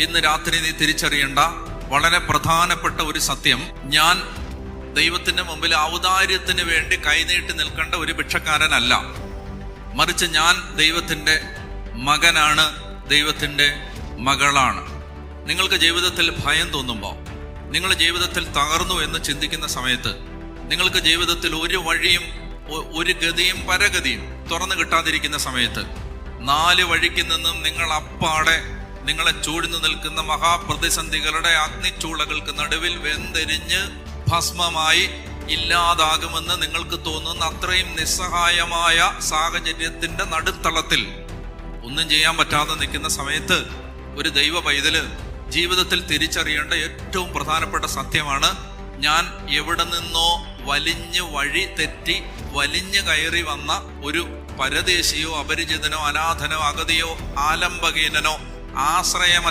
ഇന്ന് രാത്രി നീ തിരിച്ചറിയേണ്ട. വളരെ പ്രധാനപ്പെട്ട ഒരു സത്യം. ഞാൻ ദൈവത്തിന്റെ മുമ്പിൽ ഔദാര്യത്തിന് വേണ്ടി കൈനീട്ടി നിൽക്കേണ്ട ഒരു ഭിക്ഷക്കാരനല്ല. മറിച്ച് ഞാൻ ദൈവത്തിന്റെ മകനാണ് ദൈവത്തിന്റെ മകളാണ്. നിങ്ങൾക്ക് ജീവിതത്തിൽ ഭയം തോന്നുമ്പോൾ നിങ്ങൾ ജീവിതത്തിൽ തകർന്നു എന്ന് ചിന്തിക്കുന്ന സമയത്ത് നിങ്ങൾക്ക് ജീവിതത്തിൽ ഒരു വഴിയും ഒരു ഗതിയും പരഗതിയും തുറന്നു കിട്ടാതിരിക്കുന്ന സമയത്ത് നാല് വഴിക്ക് നിന്നും നിങ്ങൾ അപ്പാടെ നിങ്ങളെ ചൂഴ്ന്നു നിൽക്കുന്ന മഹാപ്രതിസന്ധികളുടെ അഗ്നിച്ചൂളകൾക്ക് നടുവിൽ വെന്തെരിഞ്ഞ് ഭസ്മമായി ഇല്ലാതാകുമെന്ന് നിങ്ങൾക്ക് തോന്നുന്ന അത്രയും നിസ്സഹായമായ സാഹചര്യത്തിന്റെ നടുത്തളത്തിൽ ഒന്നും ചെയ്യാൻ പറ്റാതെ നിൽക്കുന്ന സമയത്ത് ഒരു ദൈവ പൈതൽ ജീവിതത്തിൽ തിരിച്ചറിയേണ്ട ഏറ്റവും പ്രധാനപ്പെട്ട സത്യമാണ് ഞാൻ എവിടെ നിന്നോ വലിഞ്ഞ് വഴി തെറ്റി വലിഞ്ഞു കയറി വന്ന ഒരു പരദേശിയോ അപരിചിതനോ അനാഥനോ അഗതിയോ ആലംബഹീനനോ ആശ്രയമ